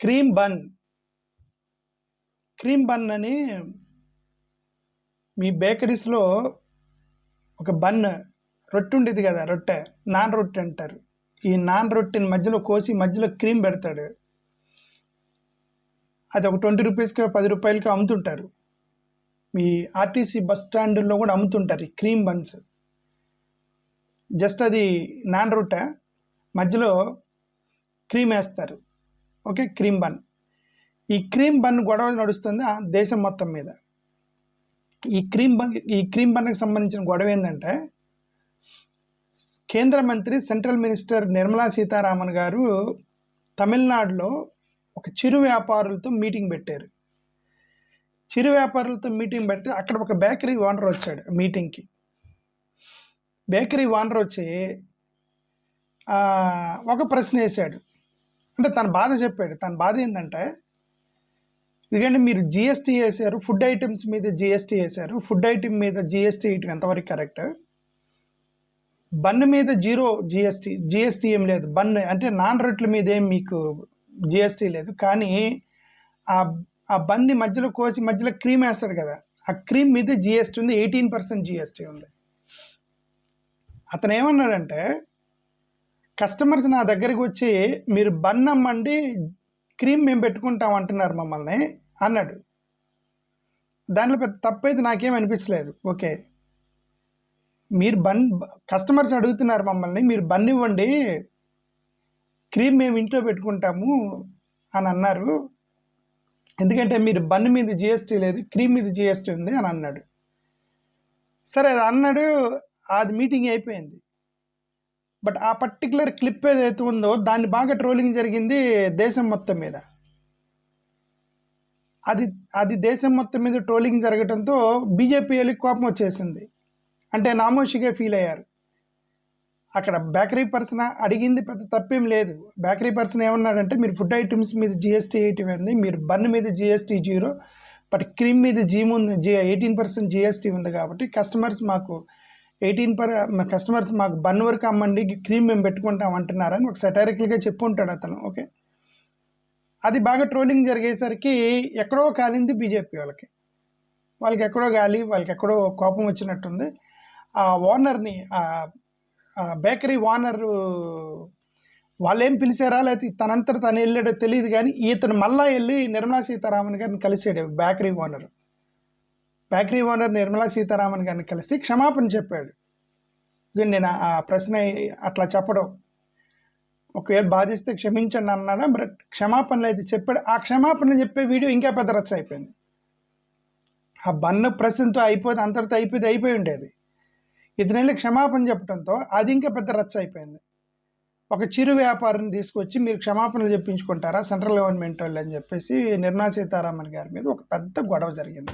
Cream bun. Cream bun అని మీ బేకరీస్లో ఒక bun రొట్టె ఉండేది కదా రొట్టె నాన్ రొట్టె అంటారు. ఈ నాన్ రొట్టెని మధ్యలో కోసి మధ్యలో క్రీమ్ పెడతాడు. అది ఒక ట్వంటీ రూపీస్కి పది రూపాయలకి అమ్ముతుంటారు. మీ ఆర్టీసీ బస్ స్టాండ్లో కూడా అమ్ముతుంటారు ఈ క్రీమ్ బన్స్. జస్ట్ అది నాన్ రొట్టె మధ్యలో క్రీమ్ వేస్తారు. Okay cream bun. ఈ క్రీమ్ బన్ గొడవ నడుస్తుంది ఆ దేశం మొత్తం మీద. ఈ క్రీమ్ బన్ ఈ క్రీమ్ బన్కి సంబంధించిన గొడవ ఏంటంటే కేంద్ర మంత్రి సెంట్రల్ మినిస్టర్ నిర్మలా సీతారామన్ గారు తమిళనాడులో ఒక చిరు వ్యాపారులతో మీటింగ్ పెట్టారు. చిరు వ్యాపారులతో మీటింగ్ పెడితే అక్కడ ఒక బేకరీ ఓనర్ వచ్చాడు మీటింగ్కి. బేకరీ ఓనర్ వచ్చి ఒక ప్రశ్న వేసాడు అంటే తన బాధ చెప్పాడు. తన బాధ ఏంటంటే ఎందుకంటే మీరు జిఎస్టీ వేసారు ఫుడ్ ఐటమ్స్ మీద జిఎస్టీ వేసారు ఫుడ్ ఐటమ్ మీద జిఎస్టీ ఇటు ఎంతవరకు కరెక్ట్ బన్ మీద జీరో జిఎస్టీ జిఎస్టీ ఏం లేదు. బన్ అంటే నాన్ రొట్టెల మీద ఏం మీకు జిఎస్టీ లేదు. కానీ ఆ ఆ బన్ని మధ్యలో కోసి మధ్యలో క్రీమ్ వేస్తారు కదా. ఆ క్రీమ్ మీద జిఎస్టీ ఉంది ఎయిటీన్ పర్సెంట్ జిఎస్టీ ఉంది. అతను ఏమన్నాడంటే కస్టమర్స్ నా దగ్గరికి వచ్చి మీరు బన్ అమ్మండి క్రీమ్ మేము పెట్టుకుంటాం అంటున్నారు మమ్మల్ని అన్నాడు. దాంట్లో పెద్ద తప్పైతే నాకేం అనిపించలేదు. ఓకే. మీరు బన్ కస్టమర్స్ అడుగుతున్నారు మమ్మల్ని మీరు బన్ ఇవ్వండి క్రీమ్ మేము ఇంట్లో పెట్టుకుంటాము అని అన్నారు. ఎందుకంటే మీరు బన్ మీద జిఎస్టీ లేదు క్రీమ్ మీద జిఎస్టీ ఉంది అని అన్నాడు. సరే అది అన్నాడు అది మీటింగ్ అయిపోయింది. బట్ ఆ పర్టికులర్ క్లిప్ ఏదైతే ఉందో దాన్ని బాగా ట్రోలింగ్ జరిగింది దేశం మొత్తం మీద. అది అది దేశం మొత్తం మీద ట్రోలింగ్ జరగడంతో బీజేపీ వాళ్ళకి కోపం వచ్చేసింది. అంటే నామోషిగా ఫీల్ అయ్యారు. అక్కడ బేకరీ పర్సన్ అడిగింది పెద్ద తప్పేం లేదు. బేకరీ పర్సన్ ఏమన్నాడంటే మీరు ఫుడ్ ఐటమ్స్ మీద జిఎస్టీ ఎయిటీ ఉంది మీరు బన్ మీద జిఎస్టీ జీరో బట్ క్రీమ్ మీద జీ ఉంది జీ ఎయిటీన్ పర్సెంట్ జిఎస్టీ ఉంది కాబట్టి కస్టమర్స్ మాకు ఎయిటీన్ పర్ కస్టమర్స్ మాకు బన్ వరకు అమ్మండి క్రీమ్ మేము పెట్టుకుంటాం అంటున్నారని ఒక సెటారికల్గా చెప్పు ఉంటాడు అతను ఓకే? అది బాగా ట్రోలింగ్ జరిగేసరికి ఎక్కడో కాలింది బీజేపీ వాళ్ళకి. వాళ్ళకి ఎక్కడో గాలి వాళ్ళకి ఎక్కడో కోపం వచ్చినట్టుంది. ఆ ఓనర్ని బేకరీ ఓనర్ వాళ్ళేం పిలిచారా? లేకపోతే తనంతట తను వెళ్ళాడో తెలియదు కానీ ఇతను మళ్ళా వెళ్ళి నిర్మలా సీతారామన్ గారిని కలిసాడు bakery owner. Bakery owner Nirmala Sitharaman గారిని కలిసి క్షమాపణ చెప్పాడు. నేను ఆ ప్రశ్న అట్లా చెప్పడం ఒకవేళ బాధిస్తే క్షమించండి అన్నాడా మరి క్షమాపణలు అయితే చెప్పాడు. ఆ క్షమాపణ చెప్పే వీడియో ఇంకా పెద్ద రచ్చ అయిపోయింది. ఆ బన్ను ప్రశ్నతో అయిపోతే అంతటితో అయిపోతే అయిపోయి ఉండేది. ఇతను వెళ్ళి క్షమాపణ చెప్పడంతో అది ఇంకా పెద్ద రచ్చ అయిపోయింది. ఒక చిరు వ్యాపారిని తీసుకొచ్చి మీరు క్షమాపణలు చెప్పించుకుంటారా సెంట్రల్ గవర్నమెంట్ వాళ్ళు? అని చెప్పేసి నిర్మలా సీతారామన్ గారి మీద ఒక పెద్ద గొడవ జరిగింది.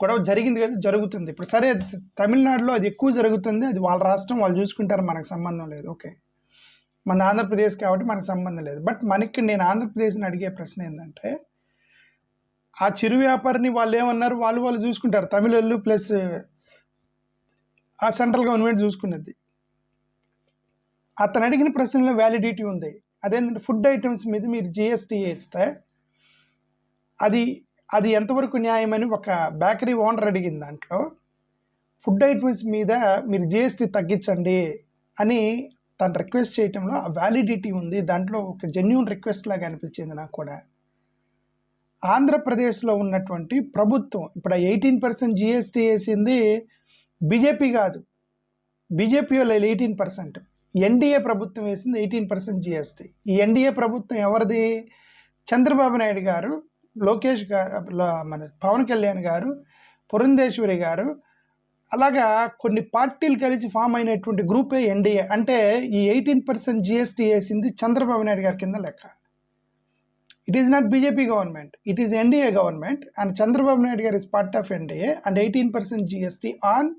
గొడవ జరిగింది కదా జరుగుతుంది. ఇప్పుడు సరే అది తమిళనాడులో అది ఎక్కువ జరుగుతుంది అది వాళ్ళ రాష్ట్రం వాళ్ళు చూసుకుంటారు మనకు సంబంధం లేదు. ఓకే. మన ఆంధ్రప్రదేశ్ కాబట్టి మనకు సంబంధం లేదు. బట్ మనకి నేను ఆంధ్రప్రదేశ్ని అడిగే ప్రశ్న ఏంటంటే ఆ చిరు వ్యాపారిని వాళ్ళు ఏమన్నారు? వాళ్ళు వాళ్ళు చూసుకుంటారు. తమిళళ్ళు ప్లస్ ఆ సెంట్రల్ గవర్నమెంట్ చూసుకున్నది. అతను అడిగిన ప్రశ్నలో వ్యాలిడిటీ ఉంది. అదేంటంటే ఫుడ్ ఐటమ్స్ మీద మీరు జిఎస్టీ వేస్తే అది అది ఎంతవరకు న్యాయమని ఒక బేకరీ ఓనర్ అడిగిన దాంట్లో ఫుడ్ ఐటమ్స్ మీద మీరు జిఎస్టీ తగ్గించండి అని తను రిక్వెస్ట్ చేయటంలో ఆ వ్యాలిడిటీ ఉంది. దాంట్లో ఒక జెన్యున్ రిక్వెస్ట్ లాగా అనిపించింది నాకు కూడా. ఆంధ్రప్రదేశ్లో ఉన్నటువంటి ప్రభుత్వం ఇప్పుడు ఎయిటీన్ పర్సెంట్ జిఎస్టీ వేసింది బీజేపీ కాదు. బీజేపీ వాళ్ళు ఎయిటీన్ పర్సెంట్. ఎన్డీఏ ప్రభుత్వం వేసింది ఎయిటీన్ పర్సెంట్ జిఎస్టీ. ఈ ఎన్డీఏ ప్రభుత్వం ఎవరిది? చంద్రబాబు నాయుడు గారు. లోకేష్ గారు మన పవన్ కళ్యాణ్ గారు పురంధేశ్వరి గారు అలాగా కొన్ని పార్టీలు కలిసి ఫామ్ అయినటువంటి గ్రూపే ఎన్డీఏ. అంటే ఈ ఎయిటీన్ పర్సెంట్ జిఎస్టీ వేసింది చంద్రబాబు నాయుడు గారి కింద లెక్క. It is not BJP government it is NDA government and Chandrababu Naidu garu is part of NDA and eighteen percent GST on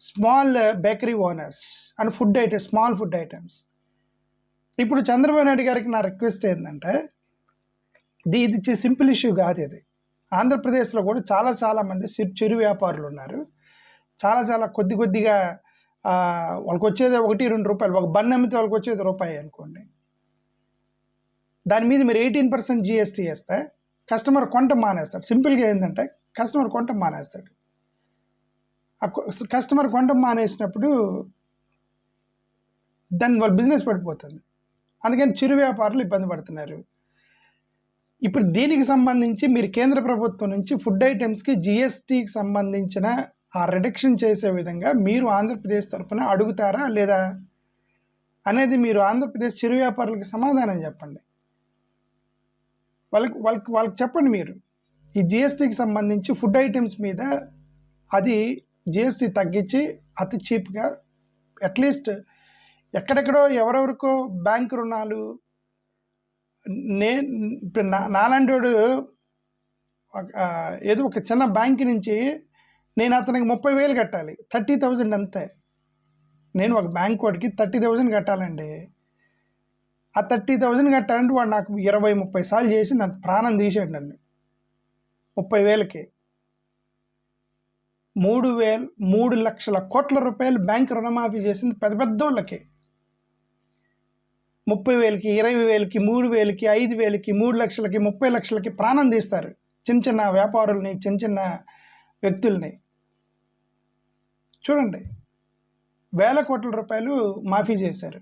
small bakery owners and food items small food items ఇప్పుడు చంద్రబాబు నాయుడు గారికి నా request ఏంటంటే ఇది ఇది simple issue కాదు ఇది. ఆంధ్రప్రదేశ్లో కూడా చాలా చాలా మంది చిరు వ్యాపారులు ఉన్నారు. చాలా చాలా కొద్ది కొద్దిగా వాళ్ళకి వచ్చేది ఒకటి రెండు రూపాయలు. ఒక బన్ అమ్మితే వాళ్ళకి వచ్చేది రూపాయి అనుకోండి. దాని మీద మీరు ఎయిటీన్ పర్సెంట్ జిఎస్టీ వేస్తే కస్టమర్ కొంట మానేస్తాడు. సింపుల్గా ఏంటంటే కస్టమర్ కొంట మానేస్తాడు. కస్టమర్ కొంట మానేసినప్పుడు దాని వాళ్ళ బిజినెస్ పడిపోతుంది. అందుకని చిరు వ్యాపారులు ఇబ్బంది పడుతున్నారు. ఇప్పుడు దీనికి సంబంధించి మీరు కేంద్ర ప్రభుత్వం నుంచి ఫుడ్ ఐటమ్స్కి జిఎస్టీకి సంబంధించిన ఆ రిడక్షన్ చేసే విధంగా మీరు ఆంధ్రప్రదేశ్ తరఫున అడుగుతారా లేదా అనేది మీరు ఆంధ్రప్రదేశ్ చిరు వ్యాపారులకు సమాధానం చెప్పండి. వాళ్ళకి వాళ్ళకి వాళ్ళకి చెప్పండి మీరు. ఈ జిఎస్టీకి సంబంధించి ఫుడ్ ఐటమ్స్ మీద అది జిఎస్టీ తగ్గించి అతి చీప్గా అట్లీస్ట్ ఎక్కడెక్కడో ఎవరెవరికో బ్యాంక్ రుణాలు నే ఇప్పుడు నా ఏదో ఒక చిన్న బ్యాంక్ నుంచి నేను అతనికి ముప్పై వేలు కట్టాలి. థర్టీ థౌజండ్ అంతే. నేను ఒక బ్యాంక్ వాడికి థర్టీ థౌజండ్ కట్టాలండి. ఆ థర్టీ థౌజండ్ కట్టాలంటే వాడు నాకు ఇరవై ముప్పై సార్లు చేసి నన్ను ప్రాణం తీసాడు నన్ను. ముప్పై వేలకి. మూడు వేలు మూడు లక్షల కోట్ల రూపాయలు బ్యాంక్ రుణమాఫీ చేసింది పెద్ద పెద్ద వాళ్ళకి. ముప్పై వేలకి ఇరవై వేలకి మూడు వేలకి ఐదు వేలకి మూడు లక్షలకి ముప్పై లక్షలకి ప్రాణం తీస్తారు. చిన్న చిన్న వ్యాపారుల్ని చిన్న చిన్న వ్యక్తుల్ని. చూడండి. వేల కోట్ల రూపాయలు మాఫీ చేశారు.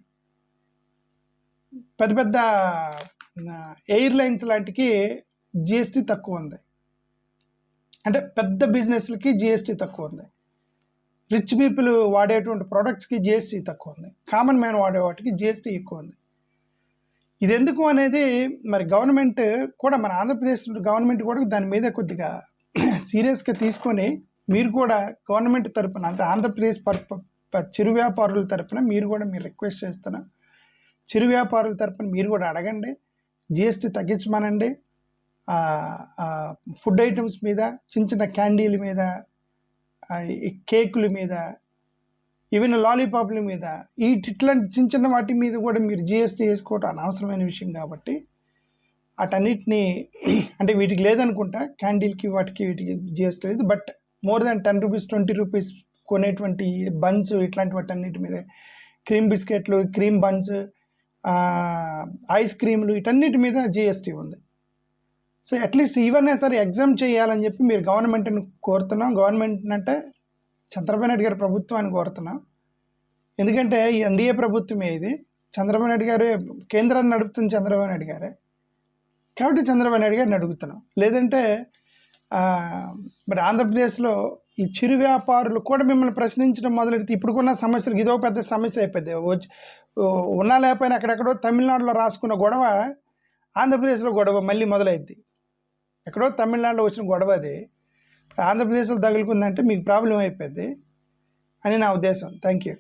పెద్ద పెద్ద ఎయిర్లైన్స్ లాంటికి జిఎస్టీ తక్కువ ఉంది. అంటే పెద్ద బిజినెస్లకి జిఎస్టీ తక్కువ ఉంది. రిచ్ పీపుల్ వాడేటువంటి ప్రోడక్ట్స్కి జిఎస్టీ తక్కువ ఉంది. కామన్ మ్యాన్ వాడే వాటికి జిఎస్టీ ఎక్కువ ఉంది. ఇది ఎందుకు అనేది మరి గవర్నమెంట్ కూడా మన ఆంధ్రప్రదేశ్ గవర్నమెంట్ కూడా దాని మీద కొద్దిగా సీరియస్గా తీసుకొని మీరు కూడా గవర్నమెంట్ తరపున అంటే ఆంధ్రప్రదేశ్ చిరు వ్యాపారుల తరపున మీరు కూడా మీరు రిక్వెస్ట్ చేస్తున్నా చిరు వ్యాపారుల తరపున మీరు కూడా అడగండి జిఎస్టీ తగ్గించమనండి ఫుడ్ ఐటమ్స్ మీద చిన్న చిన్న క్యాండీల మీద కేకుల మీద ఈవెన్ లాలీపాప్ల మీద ఈ ఇట్లాంటి చిన్న చిన్న వాటి మీద కూడా మీరు జిఎస్టీ వేసుకోవటం అనవసరమైన విషయం కాబట్టి అటన్నిటిని అంటే వీటికి లేదనుకుంటా క్యాండిల్కి వాటికి వీటికి జిఎస్టీ లేదు. But more than ten rupees twenty rupees కొనేటువంటి buns ఇట్లాంటి వాటి అన్నిటి మీద క్రీమ్ బిస్కెట్లు క్రీమ్ బన్స్ ఐస్ క్రీమ్లు ఇటన్నిటి మీద జిఎస్టీ ఉంది. సో అట్లీస్ట్ ఇవన్నీ సరే ఎగ్జామ్ చేయాలని చెప్పి మీరు గవర్నమెంట్ని కోరుతున్నాం. గవర్నమెంట్ అంటే చంద్రబాబు నాయుడు గారి ప్రభుత్వాన్ని కోరుతున్నా. ఎందుకంటే ఈ ఎన్డీఏ ప్రభుత్వమే ఇది చంద్రబాబు నాయుడు గారే కేంద్రాన్ని నడుపుతుంది చంద్రబాబు నాయుడు గారే. కాబట్టి చంద్రబాబు నాయుడు గారిని అడుగుతున్నాం. లేదంటే మరి ఆంధ్రప్రదేశ్లో ఈ చిరు వ్యాపారులు కూడా మిమ్మల్ని ప్రశ్నించడం మొదలెడితే ఇప్పుడుకున్న సమస్యలకు ఇదో పెద్ద సమస్య అయిపోయింది. వచ్చి ఉన్నా లేకపోయినా అక్కడెక్కడో తమిళనాడులో రాసుకున్న గొడవ ఆంధ్రప్రదేశ్లో గొడవ మళ్ళీ మొదలైద్ది. ఎక్కడో తమిళనాడులో వచ్చిన గొడవ అది. ఆంధ్రప్రదేశ్లో తగులుకుందంటే మీకు ప్రాబ్లం అయిపోద్ది అని నా ఉద్దేశం. Thank you